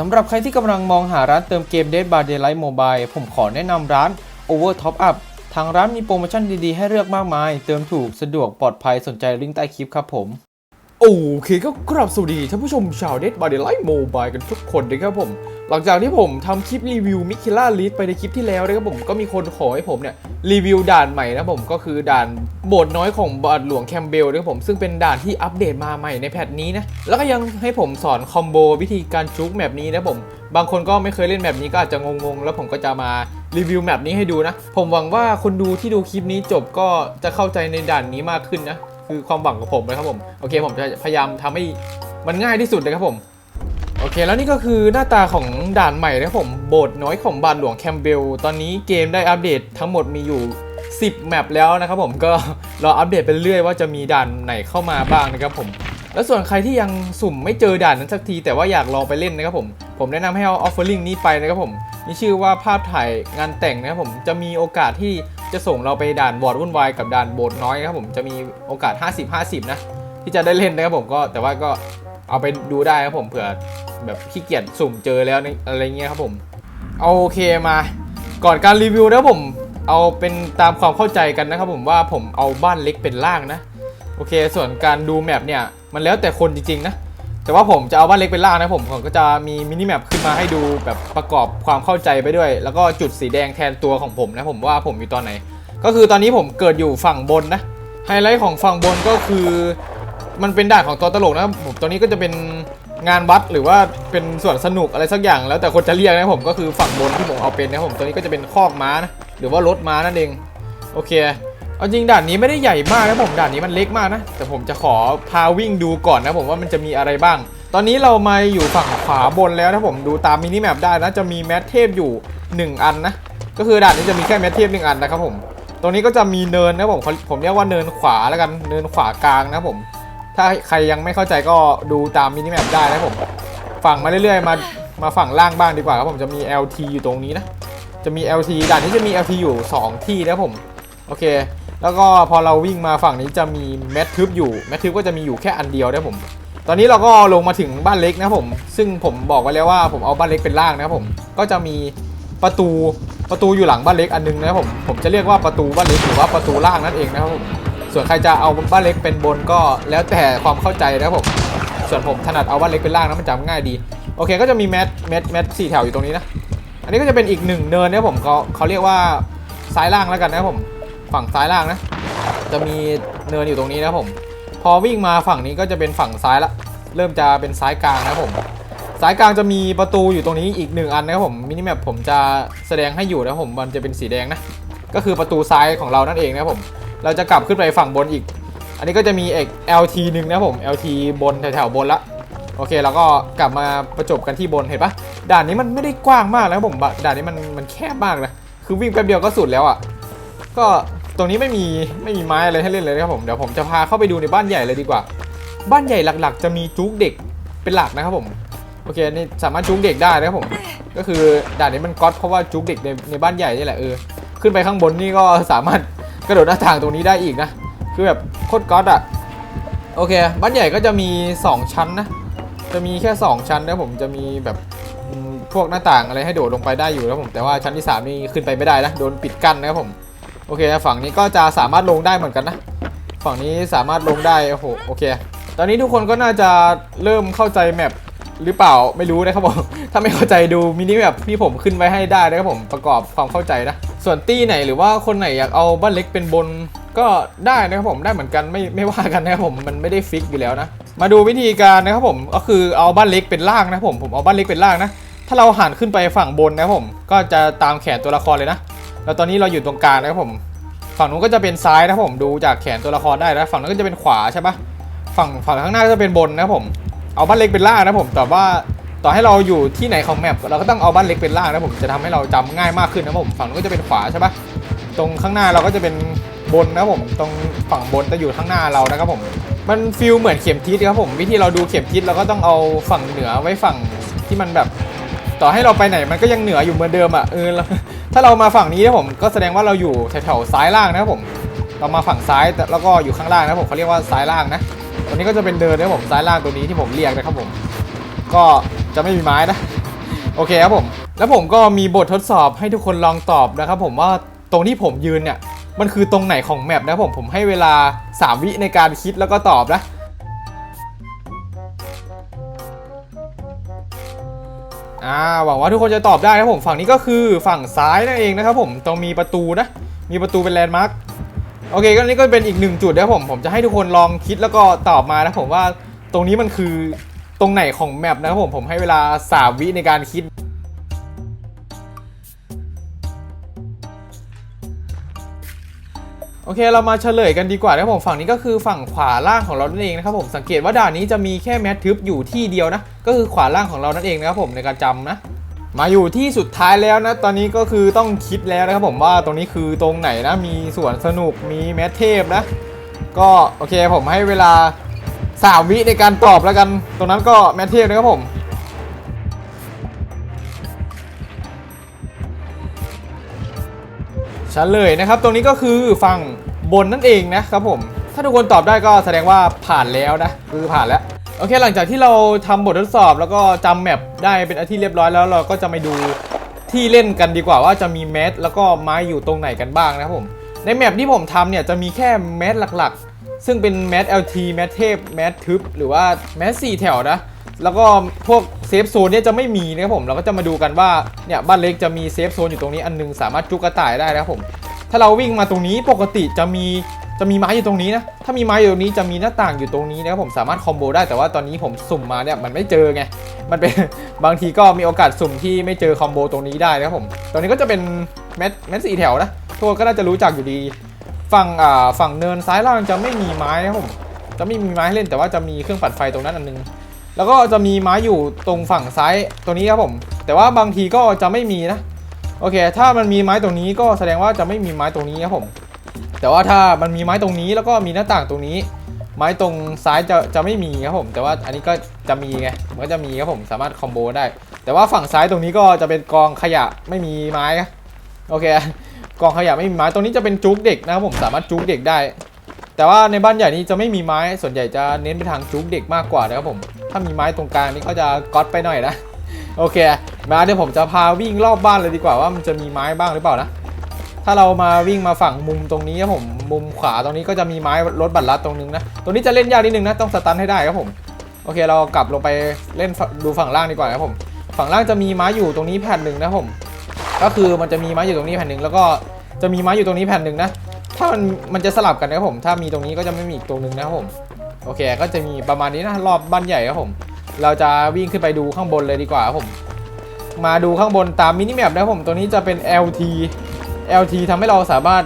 สำหรับใครที่กำลังมองหาร้านเติมเกม Dead by Daylight Mobile ผมขอแนะนำร้าน Over Top Up ทางร้านมีโปรโมชั่นดีๆ ให้เลือกมากมาย เติมถูกสะดวกปลอดภัยสนใจลิงก์ใต้คลิปครับผม โอเคก็กราบสวัสดีท่านผู้ชมชาว Dead by Daylight Mobile กันทุกคนนะครับผม หลังจากที่ผมทำคลิปรีวิวมิคิล่าลิสไปในคลิปที่แล้วนะครับผมก็มีคนขอให้ผมเนี่ยรีวิวด่านใหม่นะผมก็คือด่านโบสน้อยของบาทหลวงแคมเบลนะครับผมซึ่งเป็นด่านที่อัปเดตมาใหม่ในแพทนี้นะแล้วก็ยังให้ผมสอนคอมโบวิธีการจุกแมปนี้นะผมบางคนก็ไม่เคยเล่นแบบนี้ก็อาจจะงงๆ แล้วผมก็จะมารีวิวแมปนี้ให้ดูนะ ผมหวังว่าคนดูที่ดูคลิปนี้จบก็จะเข้าใจในด่านนี้มากขึ้นนะคือความหวังของผมนะครับผมโอเคผมจะพยายามทำให้มันง่ายที่สุดเลยครับผม โอเคแล้วนี่ก็คือหน้าตาของด่านใหม่นะผมโบสน้อยของบานหลวงแคมเบลตอนนี้เกมได้อัปเดตทั้งหมดมีอยู่ 10 แมปแล้วนะครับผมก็รออัปเดตไปเรื่อยว่าจะมีด่านไหนเข้ามาบ้างนะครับผม แล้วส่วนใครที่ยังสุ่มไม่เจอด่านนั้นสักที แต่ว่าอยากลองไปเล่นนะครับผม ผมแนะนำให้เอาออฟเฟอร์ลิงนี้ไปนะครับผมนี่ชื่อว่าภาพถ่ายงานแต่งนะครับผมจะมีโอกาสที่จะส่งเราไปด่านวอร์ดวุ่นวายกับด่านโบสน้อยนะครับผมจะมีโอกาส 50-50 นะที่จะได้เล่นนะครับผมก็แต่ว่าก็ เอาไปดูได้ครับผมเผื่อแบบขี้เกียจสุ่มเจอแล้วนี่อะไรเงี้ยครับผมเอาโอเคมา ก่อนการรีวิวนะผมเอาเป็นตามความเข้าใจกันนะครับผมว่าผมเอาบ้านเล็กเป็นล่างนะโอเค ส่วนการดูแมปเนี่ยมันแล้วแต่คนจริงๆนะแต่ว่าผมจะเอาบ้านเล็กเป็นล่างนะผมผมก็จะมีมินิแมปขึ้นมาให้ดูแบบประกอบความเข้าใจไปด้วย แล้วก็จุดสีแดงแทนตัวของผมนะผมว่าผมอยู่ตอนไหน ก็คือตอนนี้ผมเกิดอยู่ฝั่งบนนะไฮไลท์ของฝั่งบนก็คือ มันเป็นด่านของตัวตลกนะผมตัวนี้ก็จะเป็นงานวัดหรือว่าเป็นส่วนสนุกอะไรสักอย่างแล้วแต่คนจะเรียกนะผมก็คือฝั่งบนที่ผมเอาเป็นนะผมตัวนี้ก็จะเป็นคอกม้านะหรือว่ารถม้านั่นเองโอเคเอาจริงด่านนี้ไม่ได้ใหญ่มากนะผมด่านนี้มันเล็กมากนะแต่ผมจะขอพาวิ่งดูก่อนนะผมว่ามันจะมีอะไรบ้าง ตอนนี้เรามาอยู่ฝั่งขวาบนแล้วนะผมดูตามมินิแมปได้นะจะมีแมทเทพอยู่ 1 อันนะก็คือด่านนี้จะมีแค่แมทเทพหนึ่งอันนะครับผมตรงนี้ก็จะมีเนินนะผมผมเรียกว่าเนินขวาแล้วกันเนินขวากลางนะผม ถ้าใครยังไม่เข้าใจก็ดูตามมินิแมปได้นะผม ฝั่งมาเรื่อยๆ มา มาฝั่งล่างบ้างดีกว่าครับผมจะมี LT อยู่ตรงนี้นะ จะมี LT ด่านนี้จะมี LT อยู่ 2 ที่นะผม โอเค แล้วก็พอเราวิ่งมาฝั่งนี้จะมีแมททึบอยู่ แมททึบก็จะมีอยู่แค่อันเดียวนะผม ตอนนี้เราก็ลงมาถึงบ้านเล็กนะผม ซึ่งผมบอกไว้แล้วว่าผมเอาบ้านเล็กเป็นล่างนะครับผม ก็จะมีประตูประตูอยู่หลังบ้านเล็กอันนึงนะครับผม ผมจะเรียกว่าประตูบ้านเล็กหรือว่าประตูล่างนั่นเองนะครับผม ส่วนใครจะเอาบ้านเล็กเป็นบนก็แล้วแต่ความเข้าใจนะครับผม ส่วนผมถนัดเอาบ้านเล็กเป็นล่างนะมันจำง่ายดี โอเคก็จะมีแมทแมทแมทสี่แถวอยู่ตรงนี้นะ อันนี้ก็จะเป็นอีกหนึ่งเนินนะครับผมเขาเขาเรียกว่าซ้ายล่างแล้วกันนะครับผม ฝั่งซ้ายล่างนะ จะมีเนินอยู่ตรงนี้นะครับผม พอวิ่งมาฝั่งนี้ก็จะเป็นฝั่งซ้ายละ เริ่มจะเป็นซ้ายกลางนะครับผมสายกลางจะมีประตูอยู่ตรงนี้อีกหนึ่งอันนะครับผมมินิแมปผมจะแสดงให้อยู่นะผมมันจะเป็นสีแดงนะก็คือประตูซ้ายของเรานั่นเองนะครับผม เราจะกลับขึ้นไปฝั่งบนอีก อันนี้ก็จะมีเอก LT หนึ่งนะผม LT บนแถวๆบนละโอเคแล้วก็กลับมาประจบกันที่บนเห็นปะด่านนี้มันไม่ได้กว้างมากนะผมด่านนี้มันมันแคบมากนะคือวิ่งแป๊บเดียวก็สุดแล้วอะก็ตรงนี้ไม่มีไม่มีไม้อะไรให้เล่นเลยนะครับผมเดี๋ยวผมจะพาเข้าไปดูในบ้านใหญ่เลยดีกว่า บ้านใหญ่หลักๆ จะมีจุกเด็กเป็นหลักนะครับผมโอเคนี่สามารถจุกเด็กได้นะครับผม ก็คือด่านนี้มันก๊อตเพราะว่าจุกเด็กในในบ้านใหญ่นี่แหละเออขึ้นไปข้างบนนี่ก็สามารถ กระโดดหน้าต่างตรงนี้ได้อีกนะ คือแบบโคตรก๊อตอะโอเค บ้านใหญ่ก็จะมี 2 ชั้นนะ จะมีแค่ 2 ชั้นนะผมจะมีแบบพวกหน้าต่างอะไรให้โดดลงไปได้อยู่นะผมแต่ว่าชั้นที่ 3 นี่ขึ้นไปไม่ได้นะโดนปิดกั้นนะครับผมโอเคฝั่งนี้ก็จะสามารถลงได้เหมือนกันนะ ฝั่งนี้สามารถลงได้โอ้โหโอเค ตอนนี้ทุกคนก็น่าจะเริ่มเข้าใจแมปหรือเปล่าไม่รู้นะครับผมถ้าไม่เข้าใจดูมินิแมปที่ผมขึ้นไว้ให้ได้นะครับผมประกอบความเข้าใจนะ ส่วนตี้ไหนหรือว่าคนไหนอยากเอาบ้านเล็กเป็นบนก็ได้นะครับผมได้เหมือนกันไม่ไม่ว่ากันนะครับผมมันไม่ได้ฟิกอยู่แล้วนะ มาดูวิธีการนะครับผมก็คือเอาบ้านเล็กเป็นล่างนะผมผมเอาบ้านเล็กเป็นล่างนะถ้าเราหันขึ้นไปฝั่งบนนะครับผมก็จะตามแขนตัวละครเลยนะแล้วตอนนี้เราอยู่ตรงกลางนะครับผม ฝั่งนู้นก็จะเป็นซ้ายนะครับผมดูจากแขนตัวละครได้นะฝั่งนั้นก็จะเป็นขวาใช่ปะฝั่งฝั่งข้างหน้าก็จะเป็นบนนะครับผม เอาบ้านเล็กเป็นล่างนะผมแต่ว่า ต่อให้เราอยู่ที่ไหนของแมปเราก็ต้องเอาบ้านเล็กเป็นล่างนะผมจะทำให้เราจำง่ายมากขึ้นนะผมฝั่งนู้นก็จะเป็นขวาใช่ปะตรงข้างหน้าเราก็จะเป็นบนนะผมตรงฝั่งบนจะอยู่ข้างหน้าเรานะครับผมมันฟิลเหมือนเข็มทิศครับผมวิธีเราดูเข็มทิศเราก็ต้องเอาฝั่งเหนือไว้ฝั่งที่มันแบบ ต่อให้เราไปไหนมันก็ยังเหนืออยู่เหมือนเดิมอะเออถ้าเรามาฝั่งนี้นะผมก็แสดงว่าเราอยู่แถวๆซ้ายล่างนะครับผมเรามาฝั่งซ้ายแต่แล้วก็อยู่ข้างล่างนะผมเขาเรียกว่าซ้ายล่างนะตัวนี้ก็จะเป็นเดินนะผมซ้ายล่างตัวนี้ที่ผมเรียกนะครับผม ก็ จะไม่มีไม้นะ โอเคครับผม แล้วผมก็มีบททดสอบให้ทุกคนลองตอบนะครับผมว่าตรงที่ผมยืนเนี่ยมันคือตรงไหนของแมปนะผมผมให้เวลา 3 วิในการคิดแล้วก็ตอบนะอ่าหวังว่าทุกคนจะตอบได้นะครับผมฝั่งนี้ก็คือฝั่งซ้ายนั่นเองนะครับผมตรงมีประตูนะ มีประตูเป็นแลนด์มาร์คโอเคก็นี่ก็เป็นอีกหนึ่งจุดนะครับผมผมจะให้ทุกคนลองคิดแล้วก็ตอบมานะผมว่าตรงนี้มันคือ ตรงไหนของแมปนะครับผมผมให้เวลา 3 วิในการคิดโอเค เรามาเฉลยกันดีกว่านะครับผมฝั่งนี้ก็คือฝั่งขวาล่างของเรานั่นเองนะครับผมสังเกตว่าด่านนี้จะมีแค่แมททึบอยู่ที่เดียวนะ ก็คือขวาล่างของเรานั่นเองนะครับผมในการจำนะ มาอยู่ที่สุดท้ายแล้วนะ ตอนนี้ก็คือต้องคิดแล้วนะครับผมว่าตรงนี้คือตรงไหนนะ มีสวนสนุกมีแมทเทพนะ ก็โอเคผมให้เวลา 3วิในการตอบแล้วกัน ตรงนั้นก็แมทเทพนะครับผมเลยนะครับ ตรงนี้ก็คือฝั่งบนนั่นเองนะครับผม ถ้าทุกคนตอบได้ก็แสดงว่าผ่านแล้วนะ คือผ่านแล้ว โอเค หลังจากที่เราทำบททดสอบแล้วก็จำแมปได้เป็นอาที่เรียบร้อยแล้วเราก็จะไปดูที่เล่นกันดีกว่าว่าจะมีแมสแล้วก็ไม้อยู่ตรงไหนกันบ้างนะครับผม ในแมปที่ผมทำเนี่ยจะมีแค่แมสหลักๆ ซึ่งเป็นแมส LT แมสเทพแมสทึบหรือว่าแมสสี่แถวนะ แล้วก็พวกเซฟโซนเนี่ยจะไม่มีนะครับผม เราก็จะมาดูกันว่าเนี่ยบ้านเล็กจะมีเซฟโซนอยู่ตรงนี้อันนึงสามารถจุกกระต่ายได้นะครับผม ถ้าเราวิ่งมาตรงนี้ปกติจะมีจะมีไม้อยู่ตรงนี้นะ ถ้ามีไม้อยู่ตรงนี้จะมีหน้าต่างอยู่ตรงนี้นะครับผมสามารถคอมโบได้แต่ว่าตอนนี้ผมสุ่มมาเนี่ยมันไม่เจอไง มันเป็นบางทีก็มีโอกาสสุ่มที่ไม่เจอคอมโบตรงนี้ได้นะครับผมตรงนี้ก็จะเป็นแมทแมทสี่แถวนะทุกคนก็น่าจะรู้จักอยู่ดี ฝั่งอ่าฝั่งเนินซ้ายล่างจะไม่มีไม้นะครับผมจะไม่มีไม้ให้เล่นแต่ว่าจะมีเครื่องปั่นไฟตรงนั้นอันนึง แล้วก็จะมีไม้อยู่ตรงฝั่งซ้ายตรงนี้ครับผม แต่ว่าบางทีก็จะไม่มีนะโอเค ถ้ามันมีไม้ตรงนี้ก็แสดงว่าจะไม่มีไม้ตรงนี้ครับผม แต่ว่าถ้ามันมีไม้ตรงนี้แล้วก็มีหน้าต่างตรงนี้ ไม้ตรงซ้ายจะจะไม่มีครับผม แต่ว่าอันนี้ก็จะมีไงมันก็จะมีครับผมสามารถคอมโบได้ แต่ว่าฝั่งซ้ายตรงนี้ก็จะเป็นกองขยะไม่มีไม้โอเค กองขยะไม่มีไม้ตรงนี้จะเป็นจุกเด็กนะครับผมสามารถจุกเด็กได้ แต่ว่าในบ้านใหญ่นี้จะไม่มีไม้ส่วนใหญ่จะเน้นไปทางจุกเด็กมากกว่านะครับผมถ้ามีไม้ตรงกลางนี่ก็จะก๊อตไปหน่อยนะโอเคมาเดี๋ยวผมจะพาวิ่งรอบบ้านเลยดีกว่าว่ามันจะมีไม้บ้างหรือเปล่านะถ้าเรามาวิ่งมาฝั่งมุมตรงนี้ครับผมมุมขวาตรงนี้ก็จะมีไม้รถบัตรลัดตรงนึงนะตรงนี้จะเล่นยากนิดนึงนะต้องสตันให้ได้ครับผมโอเคเรากลับลงไปเล่นดูฝั่งล่างดีกว่าครับผม ฝั่งล่างจะมีไม้อยู่ตรงนี้แผ่นหนึ่งนะครับผม ก็คือมันจะมีไม้อยู่ตรงนี้แผ่นหนึ่งแล้วก็จะมีไม้อยู่ตรงนี้แผ่นหนึ่งนะถ้ามันมันจะสลับกันนะครับผม ถ้ามีตรงนี้ก็จะไม่มีอีกตรงหนึ่งนะครับผมโอเค ก็จะมีประมาณนี้นะรอบบ้านใหญ่ครับผม เราจะวิ่งขึ้นไปดูข้างบนเลยดีกว่าครับผม มาดูข้างบนตามมินิแมปนะครับผมตัวนี้จะเป็น LT LT ทำให้เราสามารถ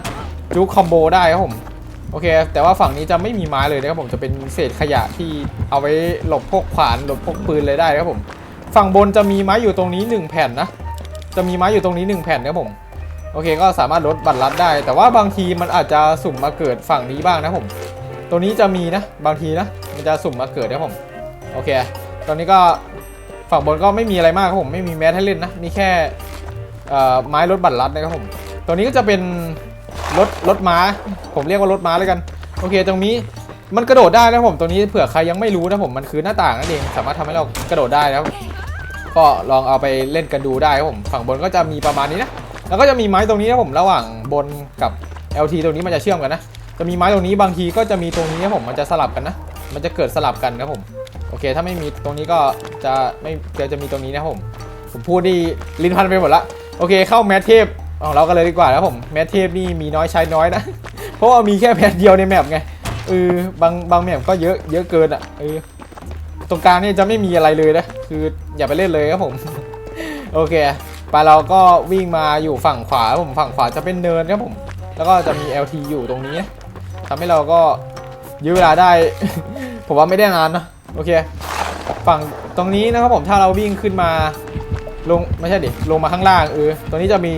จุกคอมโบได้ครับผมโอเค แต่ว่าฝั่งนี้จะไม่มีไม้เลยนะครับผมจะเป็นเศษขยะที่เอาไว้หลบพวกขวานหลบพวกปืนเลยได้ครับผม ฝั่งบนจะมีไม้อยู่ตรงนี้ 1 แผ่นนะ จะมีไม้อยู่ตรงนี้ 1 แผ่นนะผม โอเคก็สามารถลดบัตรลัดได้ แต่ว่าบางทีมันอาจจะสุ่มมาเกิดฝั่งนี้บ้างนะผม ตัวนี้จะมีนะ บางทีนะ มันจะสุ่มมาเกิดนะผม โอเค ตอนนี้ก็ฝั่งบนก็ไม่มีอะไรมากครับผม ไม่มีแมสให้เล่นนะ มีแค่ไม้รถบัตรลัดนะครับผม ตัวนี้ก็จะเป็นรถรถม้า ผมเรียกว่ารถม้าแล้วกัน โอเค ตรงนี้มันกระโดดได้นะผม ตัวนี้เผื่อใครยังไม่รู้นะผม มันคือหน้าต่างนั่นเอง สามารถทำให้เรากระโดดได้นะครับ ก็ลองเอาไปเล่นกันดูได้ครับผมฝั่งบนก็จะมีประมาณนี้นะแล้วก็จะมีไม้ตรงนี้นะผมระหว่างบนกับ LT ตรงนี้มันจะเชื่อมกันนะจะมีไม้ตรงนี้บางทีก็จะมีตรงนี้นะผมมันจะสลับกันนะ มันจะเกิดสลับกันนะผมโอเค ถ้าไม่มีตรงนี้ก็จะไม่จะจะมีตรงนี้นะผม ผมพูดดีลิ้นพันไปหมดละโอเคเข้าแมทเทพของเรากันเลยดีกว่านะผมแมทเทพนี่มีน้อยใช้น้อยนะ เพราะว่ามีแค่แพทเดียวในแมปไงเออบางบางแมปก็เยอะเยอะเกินอะเออตรงกลางนี่จะไม่มีอะไรเลยนะ คืออย่าไปเล่นเลยครับผม โอเค ไปเราก็วิ่งมาอยู่ฝั่งขวาผมฝั่งขวาจะเป็นเนินครับผม แล้วก็จะมี LT อยู่ตรงนี้ทำให้เราก็ยื้อเวลาได้ ผมว่าไม่ได้นานนะโอเค ฝั่งตรงนี้นะครับผมถ้าเราวิ่งขึ้นมาลงไม่ใช่ดิลงมาข้างล่างเออตรงนี้จะมี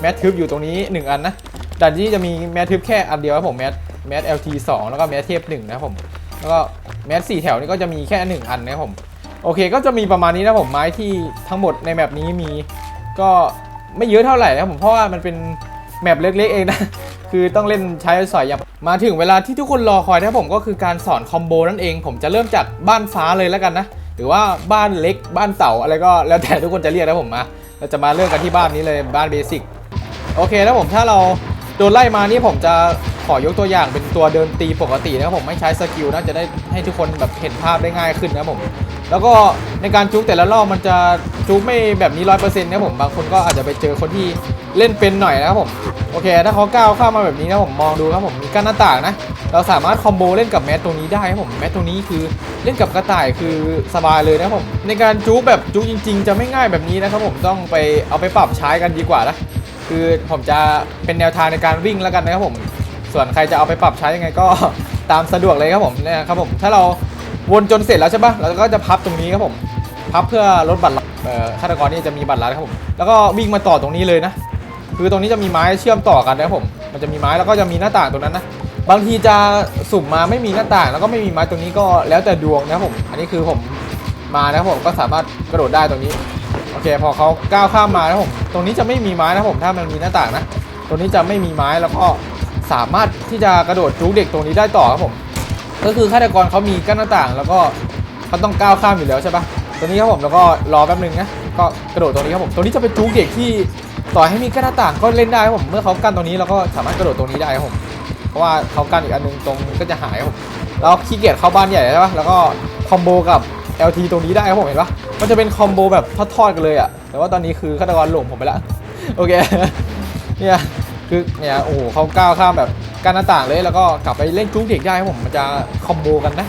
แมททึบอยู่ตรงนี้ 1 อันนะด่านนี้จะมีแมททึบแค่อันเดียวครับผมแมทแมท LT 2 แล้วก็แมทเทพ1นะครับผม แล้วก็แมท4แถวนี้ก็จะมีแค่ 1 อันนะครับผม โอเคก็จะมีประมาณนี้นะผมไม้ที่ทั้งหมดในแมปนี้มี ก็ไม่เยอะเท่าไหร่นะผมเพราะว่ามันเป็นแมปเล็กๆเองนะ คือต้องเล่นใช้สอยอย่างมาถึงเวลาที่ทุกคนรอคอยนะผมก็คือการสอนคอมโบนั่นเอง ผมจะเริ่มจากบ้านฟ้าเลยแล้วกันนะ หรือว่าบ้านเล็กบ้านเต่าอะไรก็แล้วแต่ทุกคนจะเรียกนะผมมาเราจะมาเริ่มกันที่บ้านนี้เลยบ้านเบสิกโอเคแล้วผมถ้าเราโดนไล่มานี่ผมจะขอยกตัวอย่างเป็นตัวเดินตีปกตินะครับผมไม่ใช้สกิลนะจะได้ให้ทุกคนแบบเห็นภาพได้ง่ายขึ้นนะผม แล้วก็ในการจุกแต่ละรอบมันจะจุกไม่แบบนี้ร้อยเปอร์เซ็นต์นะผมบางคนก็อาจจะไปเจอคนที่เล่นเป็นหน่อยนะครับผมโอเค ถ้าเขาก้าวเข้ามาแบบนี้นะผมมองดูครับผมมีกั้นหน้าต่างนะเราสามารถคอมโบเล่นกับแมสตรงนี้ได้ครับผมแมสตรงนี้คือเล่นกับกระต่ายคือสบายเลยนะครับผมในการจุกแบบจุกจริง ๆ จะไม่ง่ายแบบนี้นะครับผมต้องไปเอาไปปรับใช้กันดีกว่านะคือผมจะเป็นแนวทางในการวิ่งแล้วกันนะครับผม ส่วนใครจะเอาไปปรับใช้ยังไงก็ตามสะดวกเลยครับผมเนี่ยครับผมถ้าเรา วนจนเสร็จแล้วใช่ปะเราก็จะพับตรงนี้ครับผม พับเพื่อลดบัตรเอ่อฆาตกรนี่จะมีบัตรลัดครับผม แล้วก็วิ่งมาต่อตรงนี้เลยนะ คือตรงนี้จะมีไม้เชื่อมต่อกันนะครับผม มันจะมีไม้แล้วก็จะมีหน้าต่างตรงนั้นนะ บางทีจะสุ่มมาไม่มีหน้าต่าง แล้วก็ไม่มีไม้ตรงนี้ก็แล้วแต่ดวงนะครับผม อันนี้คือผมมานะครับผมก็สามารถกระโดดได้ตรงนี้ โอเค พอเขาก้าวข้ามมานะครับผม ตรงนี้จะไม่มีไม้นะครับผม ถ้ามันมีหน้าต่างนะ ตรงนี้จะไม่มีไม้แล้วก็สามารถที่จะกระโดดจูกเด็กตรงนี้ได้ต่อครับผม ก็คือฆาตกรเขามีกั้นหน้าต่าง แล้วก็เขาต้องก้าวข้ามอยู่แล้วใช่ปะตรงนี้ครับผมแล้วก็รอแป๊บนึงนะก็กระโดดตรงนี้ครับผมตรงนี้จะเป็นจูกเด็กที่ต่อให้มีกั้นหน้าต่างก็เล่นได้ครับผมเมื่อเขากั้นตรงนี้เราก็สามารถกระโดดตรงนี้ได้ครับผมเพราะว่าเขากั้นอีกอันนึงตรงก็จะหายครับผมแล้วขี้เกียจเข้าบ้านใหญ่ใช่ปะแล้วก็คอมโบกับ LT ตรงนี้ได้ครับผมเห็นปะมันจะเป็นคอมโบแบบทอดๆกันเลยอะแต่ว่าตอนนี้คือฆาตกรหลงผมไปแล้วโอเคเนี่ยคือเนี่ยโอ้โหเขาก้าวข้ามแบบ การหน้าต่างเลยแล้วก็กลับไปเล่นจุ๊กเด็กได้ครับผมมันจะคอมโบกันนะ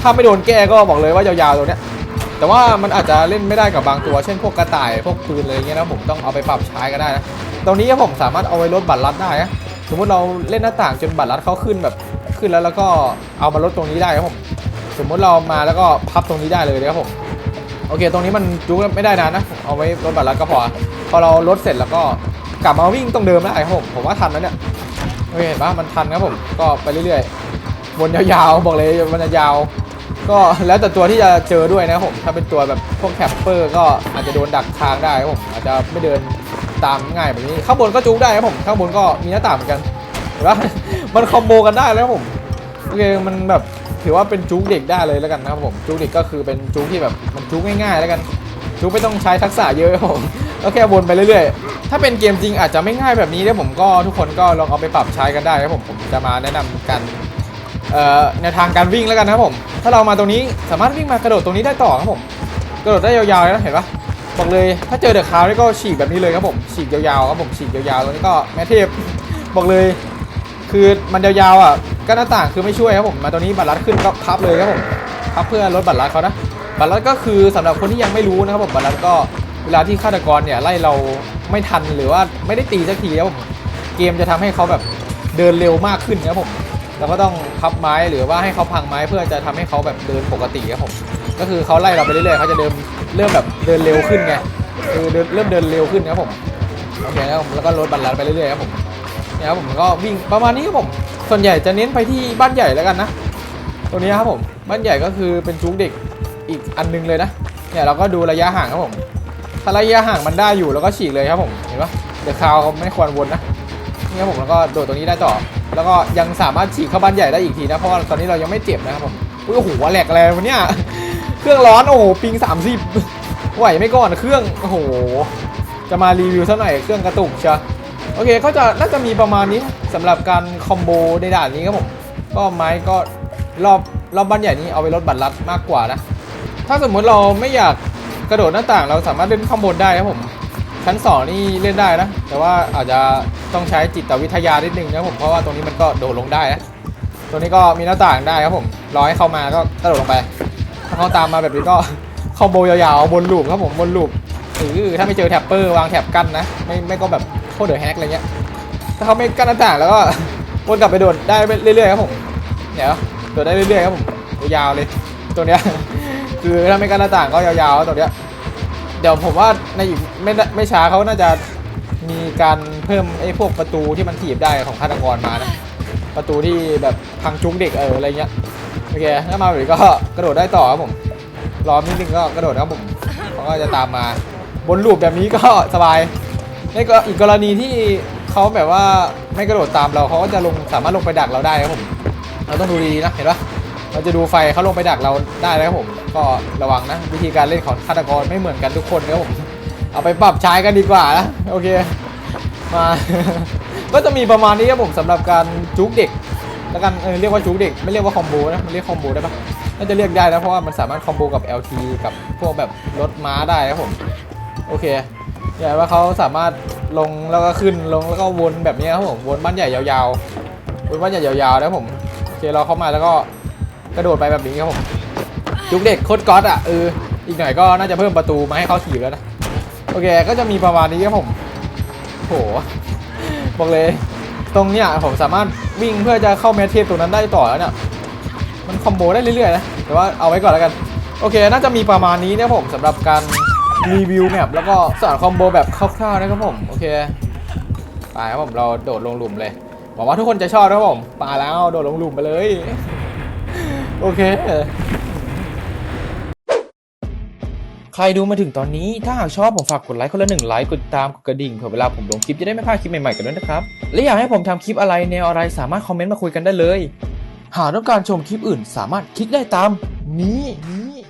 ถ้าไม่โดนแก้ก็บอกเลยว่ายาวๆตรงเนี้ยแต่ว่ามันอาจจะเล่นไม่ได้กับบางตัว เช่นพวกกระต่ายพวกปืนอะไรเงี้ยนะผมต้องเอาไปปรับใช้ก็ได้นะตรงนี้ผมสามารถเอาไว้ลดบัตรลัดได้นะสมมติเราเล่นหน้าต่างจนบัตรลัดเขาขึ้นแบบขึ้นแล้วแล้วก็เอามาลดตรงนี้ได้ครับผมสมมติเรามาแล้วก็พับตรงนี้ได้เลยนะครับผมโอเค ตรงนี้มันจุกไม่ได้นานนะเอาไว้ลดบัตรลัดก็พอพอเราลดเสร็จแล้วก็กลับมาวิ่งตรงเดิมได้ครับผมผมว่าทันนะเนี่ย โอเคเห็นปะมันทันครับผม ก็ไปเรื่อยๆ วนยาวๆ บอกเลยมันจะยาว ก็แล้วแต่ตัวที่จะเจอด้วยนะครับผม ถ้าเป็นตัวแบบพวกแคปเปอร์ก็อาจจะโดนดักทางได้ครับผม อาจจะไม่เดินตามง่ายแบบนี้ ข้างบนก็จุกได้ครับผม ข้างบนก็มีหน้าต่างเหมือนกันเห็นปะมันคอมโบกันได้แล้วครับผม โอเค มันแบบถือว่าเป็นจุกเด็กได้เลยแล้วกันนะครับผม จุกเด็กก็คือเป็นจุกที่แบบมันจุกง่ายๆแล้วกันุกไม่ต้องใช้ทักษะเยอะครับผมก็แค่วนไปเรื่อยๆ ถ้าเป็นเกมจริงอาจจะไม่ง่ายแบบนี้นะผมก็ทุกคนก็ลองเอาไปปรับใช้กันได้ครับผมผมจะมาแนะนำกันแนวทางการวิ่งแล้วกันนะครับผม ถ้าเรามาตรงนี้สามารถวิ่งมากระโดดตรงนี้ได้ต่อครับผม กระโดดได้ยาวๆเลยนะเห็นปะบอกเลยถ้าเจอเดอะคาวนี่ก็ฉีกแบบนี้เลยครับผมฉีกยาวๆครับผมฉีกยาวๆตรงนี้ก็แม่เทพบอกเลย คือมันยาวๆอะก็หน้าต่างคือไม่ช่วยครับผมมาตรงนี้บัตรลัดขึ้นก็พับเลยครับผมพับเพื่อลดบัตรลัดเขานะ บัตรลัดก็คือสำหรับคนที่ยังไม่รู้นะครับผมบัตรลัดก็เวลาที่ฆาตกรเนี่ยไล่เราไม่ทันหรือว่าไม่ได้ตีสักทีครับผมเกมจะทำให้เขาแบบเดินเร็วมากขึ้นครับผมเราก็ต้องพับไม้หรือว่าให้เขาพังไม้เพื่อจะทำให้เขาแบบเดินปกติครับผมก็คือเขาไล่เราไปเรื่อยๆเขาจะเดินเริ่มแบบเดินเร็วขึ้นไงคือเดินเริ่มเดินเร็วขึ้นครับผมโอเคแล้วแล้วก็ลดบัตรลัดไปเรื่อยๆครับผมเนี่ยครับผมก็วิ่งประมาณนี้ครับผมส่วนใหญ่จะเน้นไปที่บ้านใหญ่แล้วกันนะ ตัวนี้ครับผมบ้านใหญ่ก็คือเป็นจุกเด็ก อีกอันนึงเลยนะ เนี่ยเราก็ดูระยะห่างครับผม ถ้าระยะห่างมันได้อยู่เราก็ฉีกเลยครับผม เห็นปะเดี๋ยวคาวไม่ควรวนนะ นี่ครับผมแล้วก็โดดตรงนี้ได้ต่อ แล้วก็ยังสามารถฉีกเข้าบ้านใหญ่ได้อีกทีนะ เพราะว่าตอนนี้เรายังไม่เจ็บนะครับผม อุ้ยโอ้โหแหลกแรงวันเนี้ย เครื่องร้อนโอ้โหปิง30ไหวไม่ก่อนเครื่องโอ้โห จะมารีวิวซะหน่อยเครื่องกระตุกเชียโอเคก็จะน่าจะมีประมาณนี้สำหรับการคอมโบในด่านนี้ครับผม ก็ไม้ก็รอบรอบบ้านใหญ่นี้เอาไปลดบัตรลัดมากกว่านะ ถ้าสมมุติเราไม่อยากกระโดดหน้าต่างเราสามารถเล่นข้างบนได้ครับผมชั้นสองนี่เล่นได้นะ แต่ว่าอาจจะต้องใช้จิตวิทยานิดนึงนะผมเพราะว่าตรงนี้มันก็โดดลงได้นะตัวนี้ก็มีหน้าต่างได้ครับผมรอให้เข้ามาก็กระโดดลงไป ถ้าเขาตามมาแบบนี้ก็คอมโบยาวๆบนลูปครับผมบนลูปหรือถ้าไม่เจอแท็ปเปอร์วางแท็บกั้นนะไม่ไม่ก็แบบโคตรเดอะแฮกอะไรเงี้ยถ้าเขาไม่กั้นหน้าต่างแล้วก็วนกลับไปโดดได้เรื่อยๆครับผมเดี๋ยวโดดได้เรื่อยๆครับผมยาวเลย ตัวเนี้ย คือถ้าไม่กั้นหน้าต่างก็ยาวๆตัวเนี้ยเดี๋ยวผมว่าในอีกไม่ได้ไม่ช้าเขาน่าจะมีการเพิ่มไอ้พวกประตูที่มันถีบได้ของฆาตกรมานะประตูที่แบบพังจุ้งเด็กเอออะไรเงี้ยโอเคถ้ามาแบบนี้ก็กระโดดได้ต่อครับผมรอนิดนึงก็กระโดดครับผมเขาก็จะตามมาบนลูปแบบนี้ก็สบายนี่ก็อีกกรณีที่เขาแบบว่าไม่กระโดดตามเราเขาก็จะลงสามารถลงไปดักเราได้ครับผมเราต้องดูดีนะเห็นปะ เราจะดูไฟเขาลงไปดักเราได้นะครับผม ก็ระวังนะ วิธีการเล่นของฆาตกรไม่เหมือนกันทุกคนนะครับผม เอาไปปรับใช้กันดีกว่านะโอเคมา ก็จะมีประมาณนี้ครับผมสำหรับการจุกเด็กแล้วกันเออเรียกว่าจุกเด็กไม่เรียกว่าคอมโบนะมันเรียกคอมโบได้ปะน่าจะเรียกได้นะเพราะว่ามันสามารถคอมโบกับ LT กับพวกแบบรถม้าได้ครับผมโอเคอย่าว่าเขาสามารถลงแล้วก็ขึ้นลงแล้วก็วนแบบนี้ครับผมวนบ้านใหญ่ยาวๆวนบ้านใหญ่ยาวๆนะผมโอเคเราเข้ามาแล้วก็ กระโดดไปแบบนี้ครับผมจุกเด็กโคตรก๊อตอะเอออีกหน่อยก็น่าจะเพิ่มประตูมาให้เขาขี่แล้วนะโอเคก็จะมีประมาณนี้ครับผมโหบอกเลย ตรงเนี้ยผมสามารถวิ่งเพื่อจะเข้าแมทเทปตรงนั้นได้ต่อแล้วเนี่ยมันคอมโบได้เรื่อยๆนะแต่ว่าเอาไว้ก่อนแล้วกัน โอเค น่าจะมีประมาณนี้นะผมสำหรับการรีวิวแมปแล้วก็สอนคอมโบแบบคร่าวๆนะครับผมโอเคไปครับผมเราโดดลงหลุมเลยหวังว่าทุกคนจะชอบนะครับผมไปแล้วโดดลงหลุมไปเลย โอเค ใครดูมาถึงตอนนี้ ถ้าหากชอบผมฝากกดไลค์คนละหนึ่งไลค์กดติดตาม กดกระดิ่งเผื่อเวลาผมลงคลิปจะได้ไม่พลาดคลิปใหม่ๆกันด้วยนะครับ และอยากให้ผมทำคลิปอะไรแนวอะไรสามารถคอมเมนต์มาคุยกันได้เลย หากต้องการชมคลิปอื่นสามารถคลิกได้ตามนี้นี้